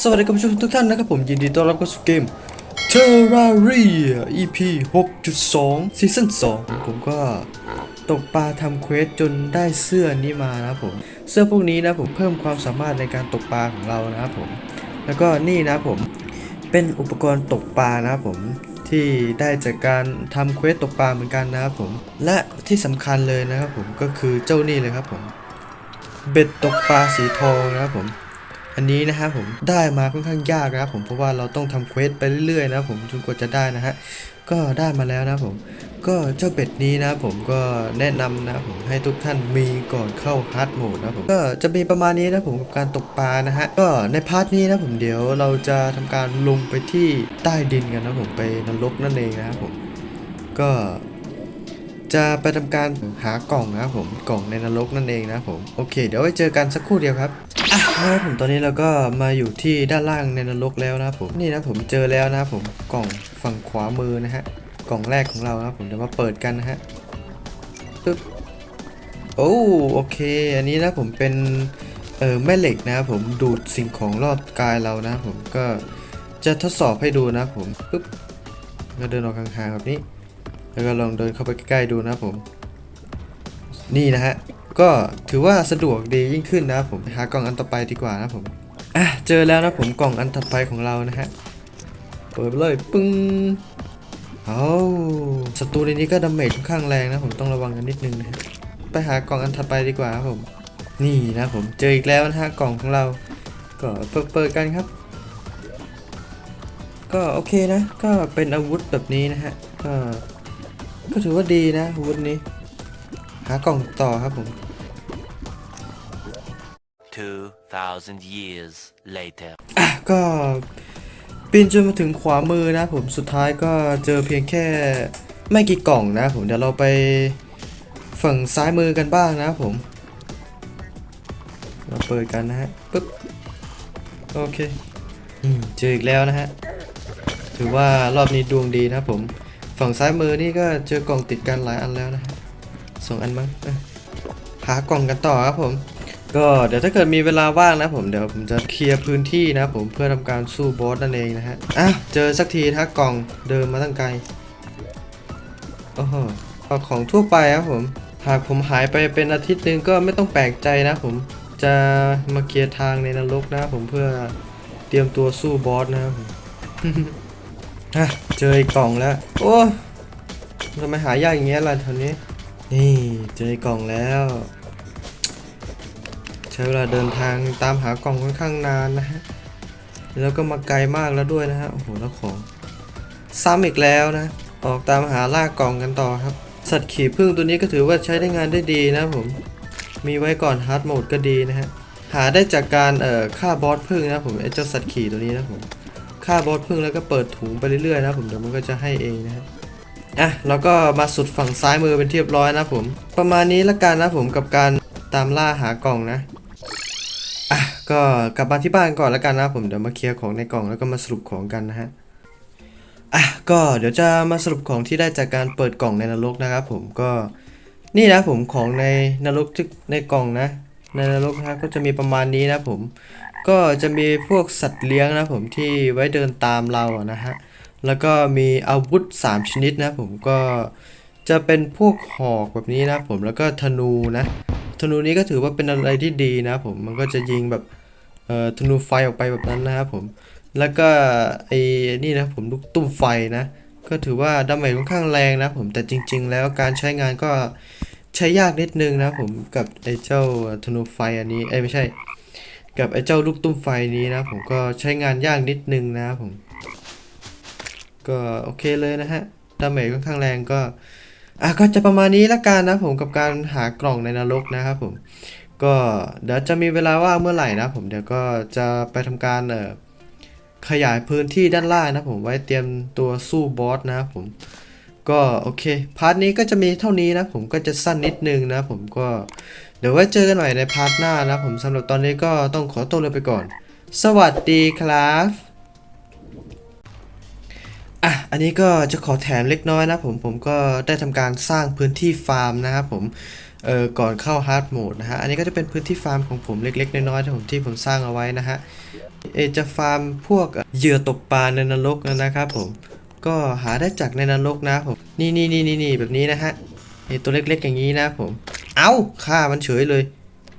สวัสดีคุณผู้ชมทุกท่านนะครับผมยินดีต้อนรับเข้าสู่เกม Terraria EP 6.2ซีซั่น2ผมก็ตกปลาทำเควสจนได้เสื้อนี้มานะผม เสื้อพวกนี้นะผมเพิ่มความสามารถในการตกปลาของเรานะครับผม แล้วก็นี่นะผมเป็นอุปกรณ์ตกปลานะครับผมที่ได้จากการทำเควสตกปลาเหมือนกันนะครับผม และที่สำคัญเลยนะครับผมก็คือเจ้านี่เลยครับผม เบ็ดตกปลาสีทองนะครับผม อันนี้นะครับผมได้มาค่อนข้างยากนะครับผมเพราะว่าเราต้องทำเควสไปเรื่อยๆนะผมจนกว่าจะได้นะฮะก็ได้มาแล้วนะผมก็เจ้าเบ็ดนี้นะผมก็แนะนำนะผมให้ทุกท่านมีก่อนเข้าฮาร์ดโหมดนะผมก็จะมีประมาณนี้นะผมกับการตกปลานะฮะก็ในพาร์ทนี้นะผมเดี๋ยวเราจะทำการลงไปที่ใต้ดินกันนะผมไปนรกนั่นเองนะครับผมก็จะไปทำการหากล่องนะครับผมกล่องในนรกนั่นเองนะผมโอเค เดี๋ยวไว้เจอกันสักครู่เดียวครับ ครับผมตอนนี้เราก็มาอยู่ที่ด้านล่างในนรกแล้วนะผมนี่นะผมเจอแล้วนะผมกล่องฝั่งขวามือนะฮะกล่องแรกของเรานะครับผมเดี๋ยวมาเปิดกันนะฮะปึ๊บโอ้โอเค อันนี้นะผมเป็นเออแม่เหล็กนะผมดูดสิ่งของรอบกายเรานะผมก็จะทดสอบให้ดูนะผมปึ๊บก็เดินออกห่างๆแบบนี้ แล้วก็ลองเดินเข้าไปใกล้ๆดูนะผม นี่นะฮะ ก็ถือว่าสะดวกดียิ่งขึ้นนะครับผมหากล่องอันต่อไปดีกว่านะผมอะเจอแล้วนะผมกล่องอันถัดไปของเรานะฮะเปิดไปเลยปึ้งเอาศัตรูในนี้ก็ดาเมจค่อนข้างแรงนะผมต้องระวังกันนิดนึงนะฮะไปหากล่องอันถัดไปดีกว่าครับผม นี่นะผมเจออีกแล้วนะฮะกล่องของเรา ก็เปิดเปิดกันครับ ก็โอเคนะ ก็เป็นอาวุธแบบนี้นะฮะก็ก็ถือว่าดีนะอาวุธนี้ หากล่องต่อครับผม 2,000 years later. ก็ปีนจนมาถึงขวามือนะผมสุดท้ายก็เจอเพียงแค่ไม่กี่กล่องนะผมเดี๋ยวเราไปฝั่งซ้ายมือกันบ้างนะผม เราเปิดกันนะฮะปึ๊บโอเคอเจออีกแล้วนะฮะถือว่ารอบนี้ดวงดีนะผม ฝั่งซ้ายมือนี่ก็เจอกล่องติดกันหลายอันแล้วนะสองอันมั้งหากล่องกันต่อครับผม ก็เดี๋ยวถ้าเกิดมีเวลาว่างนะผมเดี๋ยวผมจะเคลียร์พื้นที่นะผมเพื่อทำการสู้บอสนั่นเองนะฮะอะเจอสักทีถ้ากล่องเดินมาตั้งไกลโอ้โหเอาของทั่วไปครับผมหากผมหายไปเป็นอาทิตย์นึงก็ไม่ต้องแปลกใจนะผมจะมาเคลียร์ทางในนรกนะผมเพื่อเตรียมตัวสู้บอสนะครับผมอะเจออีกกล่องแล้ว โอ้ทำไมหายากอย่างเงี้ยล่ะทีนี้ นี่เจออีกล่องแล้ว ช้เวลาเดินทางตามหากล่องค่อนข้างนานนะฮะ แล้วก็มาไกลมากแล้วด้วยนะฮะ โอ้โห แล้วของซ้ำอีกแล้วนะ ออกตามหาล่ากล่องกันต่อครับ สัตว์ขี่พึ่งตัวนี้ก็ถือว่าใช้ได้งานได้ดีนะผม มีไว้ก่อนฮาร์ดโหมดก็ดีนะฮะ หาได้จากการเอ่อฆ่าบอสพึ่งนะผมไอ้เจ้าสัตว์ขี่ตัวนี้นะผมฆ่าบอสพึ่งแล้วก็เปิดถุงไปเรื่อยๆนะผมเดี๋ยวมันก็จะให้เองนะฮะอะแล้วก็มาสุดฝั่งซ้ายมือเป็นที่เรียบร้อยนะผม ประมาณนี้ละกันนะผมกับการตามล่าหากล่องนะอะ ก็กลับมาที่บ้านก่อนแล้วกันนะผมเดี๋ยวมาเคลียร์ของในกล่องแล้วก็มาสรุปของกันนะฮะอะก็เดี๋ยวจะมาสรุปของที่ได้จากการเปิดกล่องในนรกนะครับผมก็นี่นะผมของในนรกที่ในกล่องนะ ในนรกนะก็จะมีประมาณนี้นะผมก็จะมีพวกสัตว์เลี้ยงนะผมที่ไว้เดินตามเราอะนะฮะแล้วก็มีอาวุธ 3 ชนิดนะผมก็จะเป็นพวกหอกแบบนี้นะผมแล้วก็ธนูนะ ธนูนี้ก็ถือว่าเป็นอะไรที่ดีนะผมมันก็จะยิงแบบเอ่อธนูไฟออกไปแบบนั้นนะครับผมแล้วก็ไอ้นี่นะผมลูกตุ้มไฟนะ ก็ถือว่าดาเมจค่อนข้างแรงนะผมแต่จริง ๆ แล้วการใช้งานก็ใช้ยากนิดนึงนะผมกับไอ้เจ้าธนูไฟอันนี้เอ้ยไม่ใช่ กับไอ้เจ้าลูกตุ้มไฟนี้นะ ผมก็ใช้งานยากนิดนึงนะครับผม ก็โอเคเลยนะฮะดาเมจค่อนข้างแรงก็ อะก็จะประมาณนี้ละกันนะผมกับการหากล่องในนรกนะครับผมก็เดี๋ยวจะมีเวลาว่างเมื่อไหร่นะผมเดี๋ยวก็จะไปทำการเอ่อขยายพื้นที่ด้านล่างนะผมไว้เตรียมตัวสู้บอสนะครับผมก็โอเคพาร์ทนี้ก็จะมีเท่านี้นะผมก็จะสั้นนิดนึงนะผมก็เดี๋ยวไว้เจอกันใหม่ในพาร์ทหน้านะผมสำหรับตอนนี้ก็ต้องขอตัวลาไปก่อน สวัสดีครับ อันนี้ก็จะขอแถมเล็กน้อยนะผมผมก็ได้ทำการสร้างพื้นที่ฟาร์มนะครับผมเอ่อก่อนเข้าฮาร์ดโหมดนะฮะอันนี้ก็จะเป็นพื้นที่ฟาร์มของผมเล็ก ๆ น้อยๆที่ผมที่ผมสร้างเอาไว้นะฮะเอจะฟาร์มพวกเหยื่อตกปลาในนรกนะครับผมก็หาได้จากในนรกนะผมนี่นี่นี่นี่นี่แบบนี้นะฮะไอตัวเล็กๆอย่างนี้นะผม เอา้าฆ่ามันเฉยเลย